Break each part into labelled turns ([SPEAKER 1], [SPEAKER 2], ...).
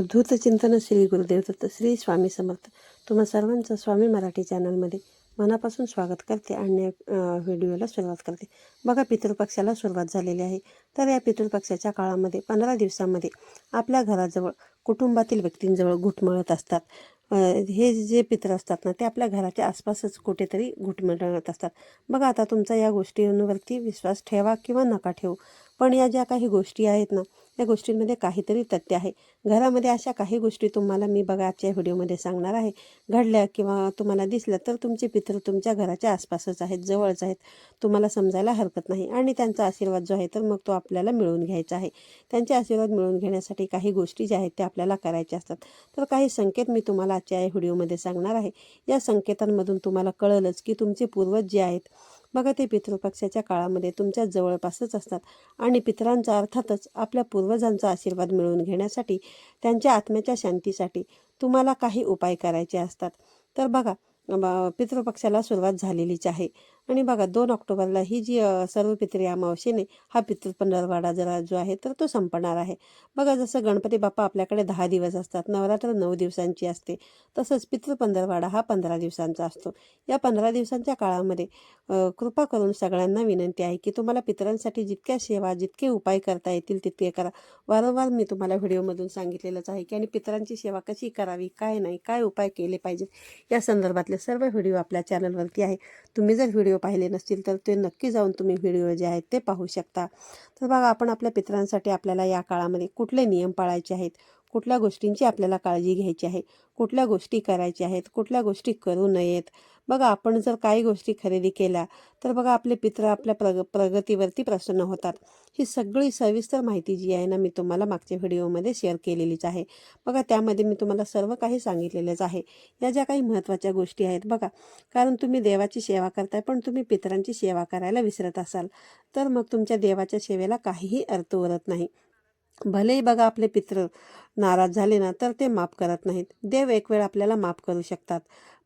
[SPEAKER 1] अवधूत चिंतन श्री गुरुदेव दत्त श्री स्वामी समर्थ. तुम्हा सर्वांचं स्वामी मराठी चॅनलमध्ये मनापासून स्वागत करते आणि व्हिडिओला सुरुवात करते. बघा पितृपक्षाला सुरुवात झालेली आहे. तर या पितृपक्षाच्या काळामध्ये पंधरा दिवसामध्ये आपल्या घराजवळ कुटुंबातील व्यक्तींजवळ घुटमळत असतात. हे जे पित्र असतात ना ते आपल्या घराच्या आसपासच कुठेतरी घुटमळत असतात. बघा आता तुमचा या गोष्टींवरती विश्वास ठेवा किंवा नका ठेवू. पण या ज्या काही गोष्टी आहेत ना या गोष्टींमध्ये काहीतरी तथ्य आहे. घरामध्ये अशा काही गोष्टी तुम्हाला मी बघा आजच्या व्हिडिओमध्ये सांगणार आहे. घडल्या किंवा तुम्हाला दिसल्या तर तुमचे पितृ तुमच्या घराच्या आसपासच आहेत जवळच आहेत. तुम्हाला समजायला हरकत नाही. आणि त्यांचा आशीर्वाद जो आहे तर मग तो आपल्याला मिळवून घ्यायचा आहे. त्यांचे आशीर्वाद मिळवून घेण्यासाठी काही गोष्टी ज्या आहेत त्या आपल्याला करायच्या असतात. तर काही संकेत मी तुम्हाला आजच्या या व्हिडिओमध्ये सांगणार आहे. या संकेतांमधून तुम्हाला कळलंच की तुमचे पूर्वज जे आहेत बघा ते पितृपक्षाच्या काळामध्ये तुमच्या जवळपासच असतात. आणि पितरांचा अर्थातच आपल्या पूर्वजांचा आशीर्वाद मिळवून घेण्यासाठी त्यांच्या आत्म्याच्या शांतीसाठी तुम्हाला काही उपाय करायचे असतात. तर बघा पितृपक्षाला सुरुवात झालेलीच आहे. आणि बघा दोन ऑक्टोबरला ही जी सर्व पितृ अमावस्येने हा पितृ पंधरवाडा जरा जो आहे तर तो संपणार आहे. बघा जसं गणपती बाप्पा आपल्याकडे दहा दिवस असतात नवरात्र नऊ दिवसांची असते तसंच पितृ पंधरवाडा हा पंधरा दिवसांचा असतो. या पंधरा दिवसांच्या काळामध्ये कृपा करून सगळ्यांना विनंती आहे की तुम्हाला पितरांसाठी जितक्या सेवा जितके उपाय करता येतील तितके करा. वारंवार मी तुम्हाला व्हिडिओमधून सांगितलेलंच आहे की आणि पितरांची सेवा कशी करावी काय नाही काय उपाय केले पाहिजेत या संदर्भातले सर्व व्हिडिओ आपल्या चॅनलवरती आहे. तुम्ही जर व्हिडिओ पाहिले नसतील तर ते नक्की जाऊन तुम्ही व्हिडिओ जे आहेत ते पाहू शकता. तर बघा आपण आपल्या पित्रांसाठी आपल्याला या काळामध्ये कुठले नियम पाळायचे आहेत? कुठल्या गोष्टींची आपल्याला काळजी घ्यायची आहे? कुठल्या गोष्टी करायच्या आहेत? कुठल्या गोष्टी करू नयेत? बघा आपण जर काही गोष्टी खरेदी केल्या तर बघा आपले पित्र आपल्या प्रग प्रगतीवरती प्रसन्न होतात. ही सगळी सविस्तर माहिती जी आहे ना मी तुम्हाला मागच्या व्हिडिओमध्ये शेअर केलेलीच आहे. बघा त्यामध्ये मी तुम्हाला सर्व काही सांगितलेलंच आहे. या ज्या काही महत्त्वाच्या गोष्टी आहेत बघा. कारण तुम्ही देवाची सेवा करताय पण तुम्ही पितरांची सेवा करायला विसरत असाल. तर मग तुमच्या देवाच्या सेवेला काहीही अर्थ उरत नाही. भलेही बघा आपले पित्र नाराज झाले ना तर ते माफ करत नाहीत. देव एक वेळ आपल्याला माफ करू शकतात.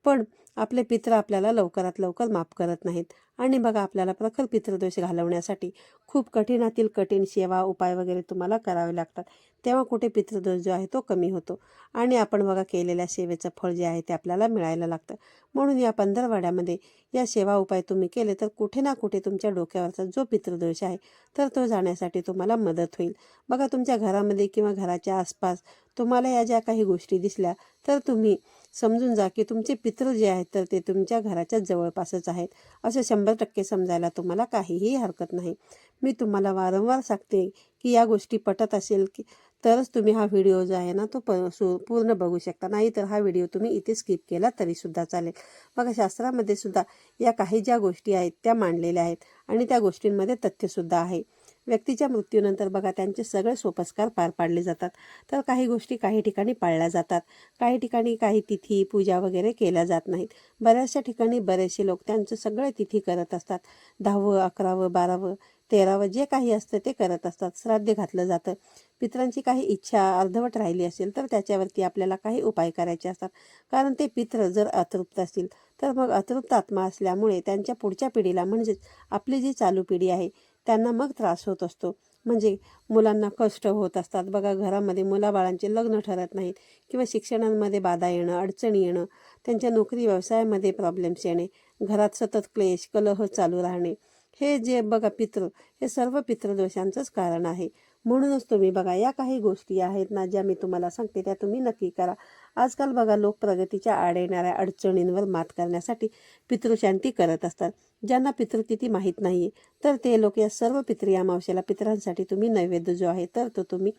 [SPEAKER 1] पण आपले पित्र आपल्याला लवकरात लवकर माफ करत नाहीत. आणि बघा आपल्याला प्रखर पितृदोष घालवण्यासाठी खूप कठीणातील कठीण सेवा उपाय वगैरे तुम्हाला करावे लागतात. तेव्हा कुठे पितृदोष जो आहे तो कमी होतो. आणि आपण बघा केलेल्या सेवेचं फळ जे आहे ते आपल्याला मिळायला लागतं. म्हणून या पंधरवाड्यामध्ये या सेवा उपाय तुम्ही केले तर कुठे ना कुठे तुमच्या डोक्यावरचा जो पितृदोष आहे तर तो जाण्यासाठी तुम्हाला मदत होईल. बघा तुमच्या घरामध्ये किंवा घराच्या आसपास तुम्हाला या ज्या काही गोष्टी दिसल्या तर तुम्ही समजून जा की तुमचे पितृ जे आहेत तर ते तुमच्या घराच्या जवळपासच आहेत. असं शंभर टक्के समजायला तुम्हाला काहीही हरकत नाही. मी तुम्हाला वारंवार सांगते की या गोष्टी पटत असेल की तरच तुम्ही हा व्हिडिओ जो आहे ना तो प सु पूर्ण बघू शकता. नाही तर हा व्हिडिओ तुम्ही इथे स्किप केला तरीसुद्धा चालेल. बघा शास्त्रामध्ये सुद्धा या काही ज्या गोष्टी आहेत त्या मांडलेल्या आहेत आणि त्या गोष्टींमध्ये तथ्यसुद्धा आहे. व्यक्तीच्या मृत्यूनंतर बघा त्यांचे सगळे सोपस्कार पार पाडले जातात. तर काही गोष्टी काही ठिकाणी पाळल्या जातात. काही ठिकाणी काही तिथी पूजा वगैरे केल्या जात नाहीत. बऱ्याचशा ठिकाणी बरेचसे लोक त्यांचं सगळे तिथी करत असतात. दहावं अकरावं बारावं तेरावं जे काही असतं ते करत असतात. श्राद्ध घातलं जातं. पित्रांची काही इच्छा अर्धवट राहिली असेल तर त्याच्यावरती आपल्याला काही उपाय करायचे असतात. कारण ते पित्र जर अतृप्त असतील तर मग अतृप्त आत्मा असल्यामुळे त्यांच्या पुढच्या पिढीला म्हणजेच आपली जी चालू पिढी आहे त्यांना मग त्रास होत असतो. म्हणजे मुलांना कष्ट होत असतात. बघा घरामध्ये मुलाबाळांचे लग्न ठरत नाहीत किंवा शिक्षणांमध्ये बाधा येणं अडचणी येणं त्यांच्या नोकरी व्यवसायामध्ये प्रॉब्लेम्स येणे घरात सतत क्लेश कलह चालू राहणे हे जे बघा पितृ हे सर्व पितृदोषांचंच कारण आहे. म्हणूनच तुम्ही बघा या काही गोष्टी आहेत ना ज्या मी तुम्हाला सांगते त्या तुम्ही नक्की करा. आजकाल बघा लोक प्रगतीच्या आड येणाऱ्या अडचणींवर मात करण्यासाठी पितृशांती करत असतात. ज्यांना पितृतिथी माहीत नाही तर ते लोक या सर्व पितृ अमावस्येला पितरांसाठी तुम्ही नैवेद्य जो आहे तर तो तुम्ही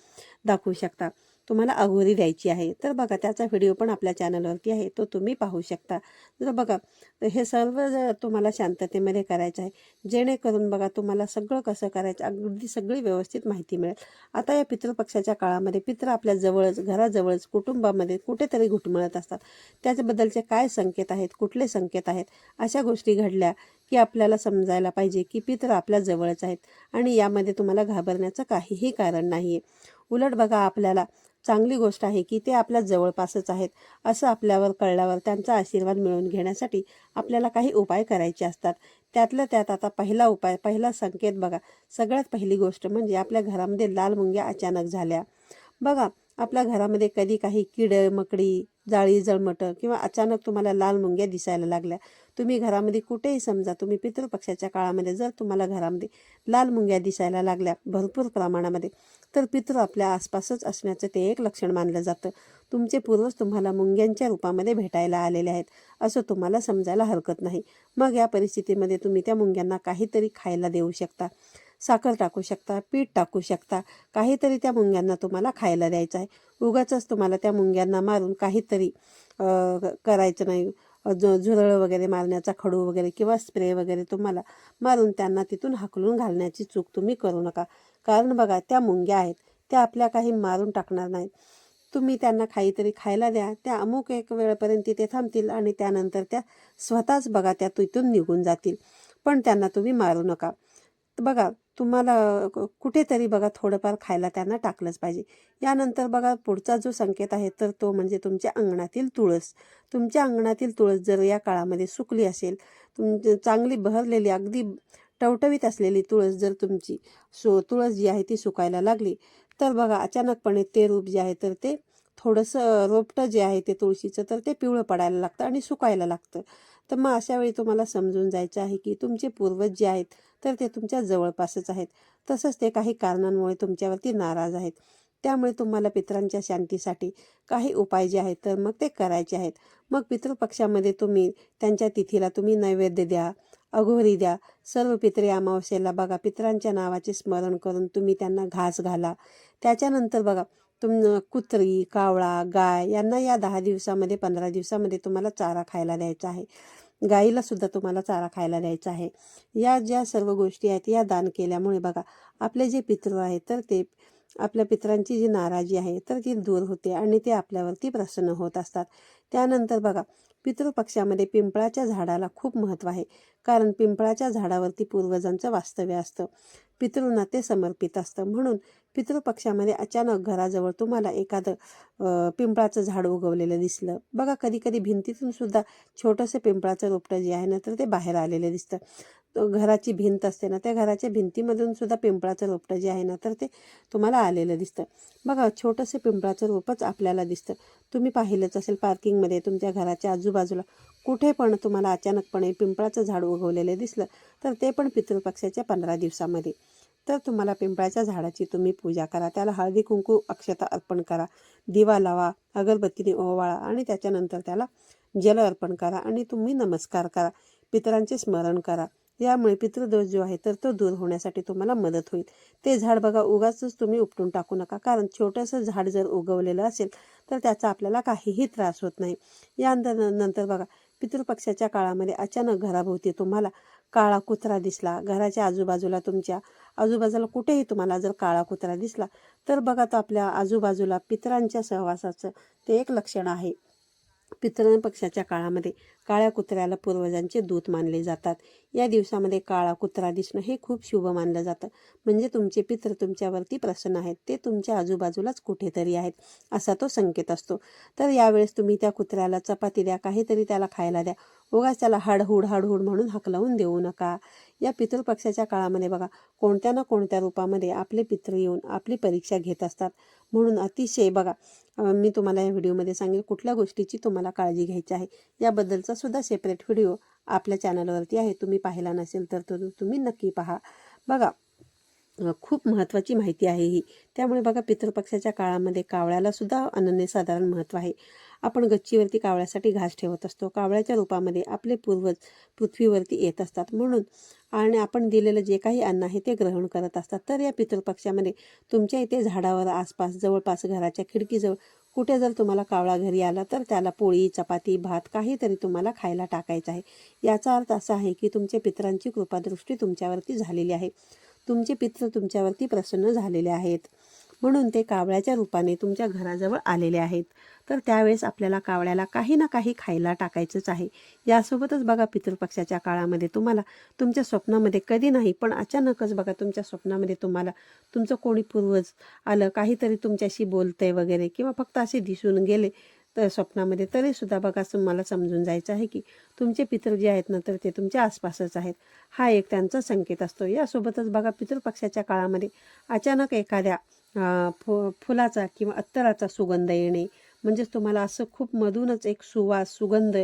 [SPEAKER 1] दाखवू शकता. तुम्हाला अगोदरी द्यायची आहे. तर बघा त्याचा व्हिडिओ पण आपल्या चॅनलवरती आहे. तो तुम्ही पाहू शकता. जर बघा हे सर्व जर तुम्हाला शांततेमध्ये करायचं आहे. जेणेकरून बघा तुम्हाला सगळं कसं करायचं अगदी सगळी व्यवस्थित माहिती मिळेल. आता या पितृपक्षाच्या काळामध्ये पित्र आपल्या जवळच घराजवळच कुटुंबामध्ये कुठेतरी घुटमळत असतात. त्याच्याबद्दलचे काय संकेत आहेत कुठले संकेत आहेत अशा गोष्टी घडल्या की आपल्याला समजायला पाहिजे की पितर आपल्या जवळच आहेत. आणि यामध्ये तुम्हाला घाबरण्याचं काहीही कारण नाही आहे उलट बघा आपल्याला चांगली गोष्ट आहे की ते आपल्या जवळपासच आहेत असं आपल्यावर कळल्यावर त्यांचा आशीर्वाद मिळवून घेण्यासाठी आपल्याला काही उपाय करायचे असतात. त्यातल्या त्यात आता पहिला उपाय पहिला संकेत बघा. सगळ्यात पहिली गोष्ट म्हणजे आपल्या घरामध्ये लाल मुंग्या अचानक झाल्या. बघा आपल्या घरामध्ये कधी काही किड मकडी जाळी जळमटं किंवा अचानक तुम्हाला लाल मुंग्या दिसायला लागल्या तुम्ही घरामध्ये कुठेही समजा तुम्ही पितृपक्षाच्या काळामध्ये जर तुम्हाला घरामध्ये लाल मुंग्या दिसायला लागल्या भरपूर प्रमाणामध्ये तर पितृ आपल्या आसपासच असण्याचं ते एक लक्षण मानलं जातं. तुमचे पूर्वज तुम्हाला मुंग्यांच्या रूपामध्ये भेटायला आलेले आहेत असं तुम्हाला समजायला हरकत नाही. मग या परिस्थितीमध्ये तुम्ही त्या मुंग्यांना काहीतरी खायला देऊ शकता. साखर टाकू शकता पीठ टाकू शकता. काहीतरी त्या मुंग्यांना तुम्हाला खायला द्यायचं आहे. उगाचच तुम्हाला त्या मुंग्यांना मारून काहीतरी करायचं नाही. जो झुरळ वगैरे मारण्याचा खडू वगैरे किंवा स्प्रे वगैरे तुम्हाला मारून त्यांना तिथून हाकलून घालण्याची चूक तुम्ही करू नका. कारण बघा त्या मुंग्या आहेत. त्या आपल्या काही मारून टाकणार नाहीत. तुम्ही त्यांना काहीतरी खायला द्या. त्या अमुक एक वेळपर्यंत तिथे थांबतील आणि त्यानंतर त्या स्वतःच बघा त्या तिथून निघून जातील. पण त्यांना तुम्ही मारू नका. तर बघा तुम्हाला कुठेतरी बघा थोडंफार खायला त्यांना टाकलंच पाहिजे. यानंतर बघा पुढचा जो संकेत आहे तर तो म्हणजे तुमच्या अंगणातील तुळस. तुमच्या अंगणातील तुळस जर या काळामध्ये सुकली असेल तुमची चांगली बहरलेली अगदी टवटवीत असलेली तुळस जर तुमची सो तुळस जी आहे ती सुकायला लागली तर बघा अचानकपणे ते रूप जे आहे तर ते थोडंसं रोपटं जे आहे ते तुळशीचं तर ते पिवळं पडायला लागतं आणि सुकायला लागतं. तर मग अशा वेळी तुम्हाला समजून जायचं आहे की तुमचे पूर्वज जे आहेत तर ते तुमच्या जवळपासच आहेत. तसंच ते काही कारणांमुळे तुमच्यावरती नाराज आहेत. त्यामुळे तुम्हाला पितरांच्या शांतीसाठी काही उपाय जे आहेत तर मग ते करायचे आहेत. मग पितृपक्षामध्ये तुम्ही त्यांच्या तिथीला तुम्ही नैवेद्य द्या अघोरी द्या. सर्व पित्रे अमावस्येला बघा. पितरांच्या नावाचे स्मरण करून तुम्ही त्यांना घास घाला. त्याच्यानंतर बघा तुम कुत्री कावळा गाय यांना या दहा दिवसामध्ये पंधरा दिवसामध्ये तुम्हाला चारा खायला द्यायचा आहे. गाईला सुद्धा तुम्हाला चारा खायला द्यायचा आहे. या ज्या सर्व गोष्टी आहेत या दान केल्यामुळे बघा आपले जे पितृ आहेत तर ते आपल्या पितरांची जी नाराजी आहे तर ती दूर होते आणि ते आपल्यावरती प्रसन्न होत असतात. त्यानंतर बघा पितृपक्षामध्ये पिंपळाच्या झाडाला खूप महत्त्व आहे कारण पिंपळाच्या झाडावरती पूर्वजांचं वास्तव्य असतं. पितृंना ते समर्पित असतं. म्हणून पितृपक्षामध्ये अचानक घराजवळ तुम्हाला एखादं पिंपळाचं झाड उगवलेलं दिसलं. बघा कधी कधी भिंतीतून सुद्धा छोटंसं पिंपळाचं रोपटं जे आहे ना तर ते बाहेर आलेलं दिसतं. घराची भिंत असते ना त्या घराच्या भिंतीमधून सुद्धा पिंपळाचं रोपटं जे आहे ना तर ते तुम्हाला आलेलं दिसतं. बघा छोटंसं पिंपळाचं रोपच आपल्याला दिसतं. तुम्ही पाहिलंच असेल पार्किंगमध्ये तुमच्या घराच्या आजूबाजूला. कुठे पण तुम्हाला अचानकपणे पिंपळाचं झाड उगवलेलं दिसलं तर ते पण पितृपक्षाच्या पंधरा दिवसामध्ये. तर तुम्हाला पिंपळाच्या झाडाची तुम्ही पूजा करा त्याला हळदी कुंकू अक्षता अर्पण करा दिवा लावा अगरबत्तीने ओवाळा आणि त्याच्यानंतर त्याला जल अर्पण करा आणि तुम्ही नमस्कार करा. पितरांचे स्मरण करा. यामुळे पितृदोष जो आहे तर तो दूर होण्यासाठी तुम्हाला मदत होईल. ते झाड बघा उगाच तुम्ही उपटून टाकू नका. कारण छोटंसं झाड जर उगवलेलं असेल तर त्याचा आपल्याला काहीही त्रास होत नाही. यानंतर नंतर बघा पितृपक्षाच्या काळामध्ये अचानक घराभोवती तुम्हाला काळा कुत्रा दिसला. घराच्या आजूबाजूला तुमच्या आजूबाजूला कुठेही तुम्हाला जर काळा कुत्रा दिसला तर बघा तो आपल्या आजूबाजूला पितरांच्या सहवासाचं ते एक लक्षण आहे. पितृ पक्षाच्या काळामध्ये काळ्या कुत्र्याला पूर्वजांचे दूत मानले जातात. या दिवसामध्ये काळा कुत्रा दिसणं हे खूप शुभ मानलं जातं. म्हणजे तुमचे पित्र तुमच्यावरती प्रसन्न आहेत. ते तुमच्या आजूबाजूलाच कुठेतरी आहेत असा तो संकेत असतो. तर यावेळेस तुम्ही त्या कुत्र्याला चपाती द्या काहीतरी त्याला खायला द्या. उगाच त्याला हाडहूड हाडहूड म्हणून हकलवून देऊ नका. या पितृपक्षाच्या काळामध्ये बघा कोणत्या ना कोणत्या रूपामध्ये आपले पितृ येऊन आपली परीक्षा घेत असतात. म्हणून अतिशय बघा मी तुम्हाला या व्हिडिओमध्ये सांगेल कुठल्या गोष्टीची तुम्हाला काळजी घ्यायची आहे. याबद्दलचा सुद्धा सेपरेट व्हिडिओ आपल्या चॅनलवरती आहे. तुम्ही पाहिला नसेल तर तो तुम्ही नक्की पहा. बघा खूप महत्त्वाची माहिती आहे ही. त्यामुळे बघा पितृपक्षाच्या काळामध्ये कावळ्याला सुद्धा अनन्यसाधारण महत्त्व आहे. आपण गच्चीवरती कावळ्यासाठी घास ठेवत असतो. कावळ्याच्या रूपामध्ये आपले पूर्वज पृथ्वीवरती येत असतात. म्हणून आणि आपण दिलेलं जे काही अन्न आहे ते ग्रहण करत असतात. तर या पितृपक्षामध्ये तुमच्या इथे झाडावर आसपास जवळपास घराच्या खिडकीजवळ कुठे जर तुम्हाला कावळा घरी आला तर त्याला पोळी चपाती भात काहीतरी तुम्हाला खायला टाकायचं आहे. याचा अर्थ असा आहे की तुमच्या पित्रांची कृपादृष्टी तुमच्यावरती झालेली आहे. तुमचे पित्र तुमच्यावरती प्रसन्न झालेले आहेत. म्हणून ते कावळ्याच्या रूपाने तुमच्या घराजवळ आलेले आहेत. तर त्यावेळेस आपल्याला कावळ्याला काही ना काही खायला टाकायचंच आहे. यासोबतच बघा पितृपक्षाच्या काळामध्ये तुम्हाला तुमच्या स्वप्नामध्ये कधी नाही पण अचानकच बघा तुमच्या स्वप्नामध्ये तुम्हाला तुमचं कोणी पूर्वज आलं काहीतरी तुमच्याशी बोलतंय वगैरे किंवा फक्त असे दिसून गेले तर स्वप्नामध्ये तरीसुद्धा बघा तुम्हाला समजून जायचं आहे की तुमचे पितृ जे आहेत ना तर ते तुमच्या आसपासच आहेत. हा एक त्यांचा संकेत असतो. यासोबतच बघा पितृपक्षाच्या काळामध्ये अचानक एखाद्या फु फुलाचा किंवा अत्तराचा सुगंध येणे. म्हणजेच तुम्हाला असं खूप मधूनच एक सुवास सुगंध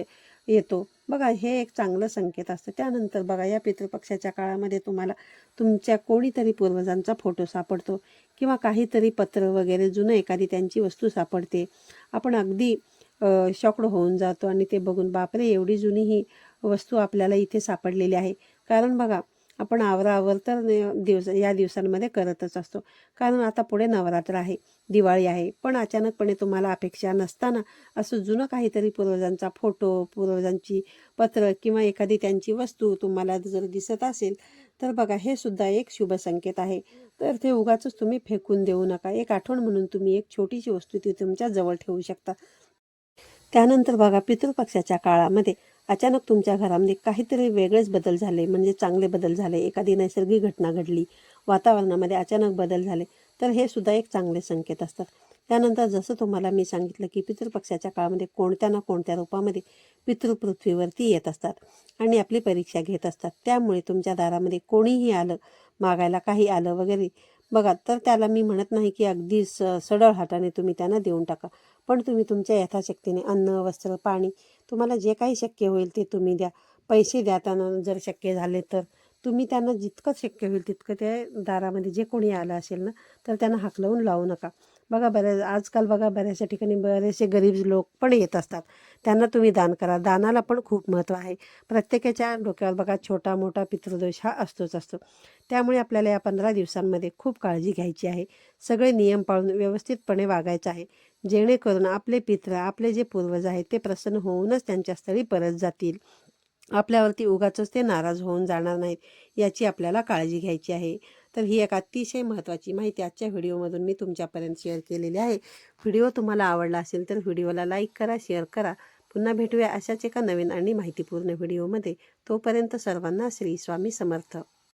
[SPEAKER 1] येतो. बघा हे एक चांगलं संकेत असतं. त्यानंतर बघा या पितृपक्षाच्या काळामध्ये तुम्हाला तुमच्या कोणीतरी पूर्वजांचा फोटो सापडतो किंवा काहीतरी पत्र वगैरे जुनं एखादी त्यांची वस्तू सापडते. आपण अगदी शॉकड होऊन जातो आणि ते बघून बापरे एवढी जुनी ही वस्तू आपल्याला इथे सापडलेली आहे. कारण बघा आपण आवरावर तर दिवस या दिवसांमध्ये करतच असतो. कारण आता पुढे नवरात्र आहे दिवाळी आहे. पण अचानकपणे तुम्हाला अपेक्षा नसताना असं जुनं काहीतरी पूर्वजांचा फोटो पूर्वजांची पत्र किंवा एखादी त्यांची वस्तू तुम्हाला जर दिसत असेल तर बघा हे सुद्धा एक शुभ संकेत आहे. तर ते उगाच तुम्ही फेकून देऊ नका. एक आठवण म्हणून तुम्ही एक छोटीशी वस्तू ती तुमच्या जवळ ठेवू शकता. त्यानंतर बघा पितृपक्षाच्या काळामध्ये अचानक तुमच्या घरामध्ये काहीतरी वेगळेच बदल झाले म्हणजे चांगले बदल झाले एखादी नैसर्गिक घटना घडली वातावरणामध्ये अचानक बदल झाले तर हे सुद्धा एक चांगले संकेत असतात. त्यानंतर जसं तुम्हाला मी सांगितलं की पितृपक्षाच्या काळामध्ये कोणत्या ना कोणत्या रूपामध्ये पितृ पृथ्वीवरती येत असतात आणि आपली परीक्षा घेत असतात. त्यामुळे तुमच्या दारामध्ये कोणीही आलं मागायला काही आलं वगैरे बघा तर त्याला मी म्हणत नाही की अगदी स सडळ हाताने तुम्ही त्यांना देऊन टाका पण तुम्ही तुमच्या यथाशक्तीने अन्न वस्त्र पाणी तुम्हाला जे काही शक्य होईल ते तुम्ही द्या. पैसे द्या त्यांना जर शक्य झाले तर. तुम्ही त्यांना जितकं शक्य होईल तितकं त्या दारामध्ये जे कोणी आलं असेल ना तर त्यांना हाकलवून लावू नका. बघा बऱ्याच आजकाल बघा बऱ्याचशा ठिकाणी बरेचसे गरीब लोक पण येत असतात. त्यांना तुम्ही दान करा. दानाला पण खूप महत्त्व आहे. प्रत्येकाच्या डोक्यावर बघा छोटा मोठा पितृदोष हा असतोच असतो. त्यामुळे आपल्याला या पंधरा दिवसांमध्ये खूप काळजी घ्यायची आहे. सगळे नियम पाळून व्यवस्थितपणे वागायचं आहे. जेणेकरून आपले पित्र आपले जे पूर्वज आहेत ते प्रसन्न होऊनच त्यांच्या स्थळी परत जातील. आपल्यावरती उगाच ते नाराज होऊन जाणार नाहीत. याची आपल्याला काळजी घ्यायची आहे. तर ही एक अतिशय महत्त्वाची माहिती आजच्या व्हिडिओमधून मी तुमच्यापर्यंत शेअर केलेली आहे. व्हिडिओ तुम्हाला आवडला असेल तर व्हिडिओला लाईक करा शेअर करा. पुन्हा भेटूया अशाच एका नवीन आणि माहितीपूर्ण व्हिडिओमध्ये. तोपर्यंत सर्वांना श्री स्वामी समर्थ.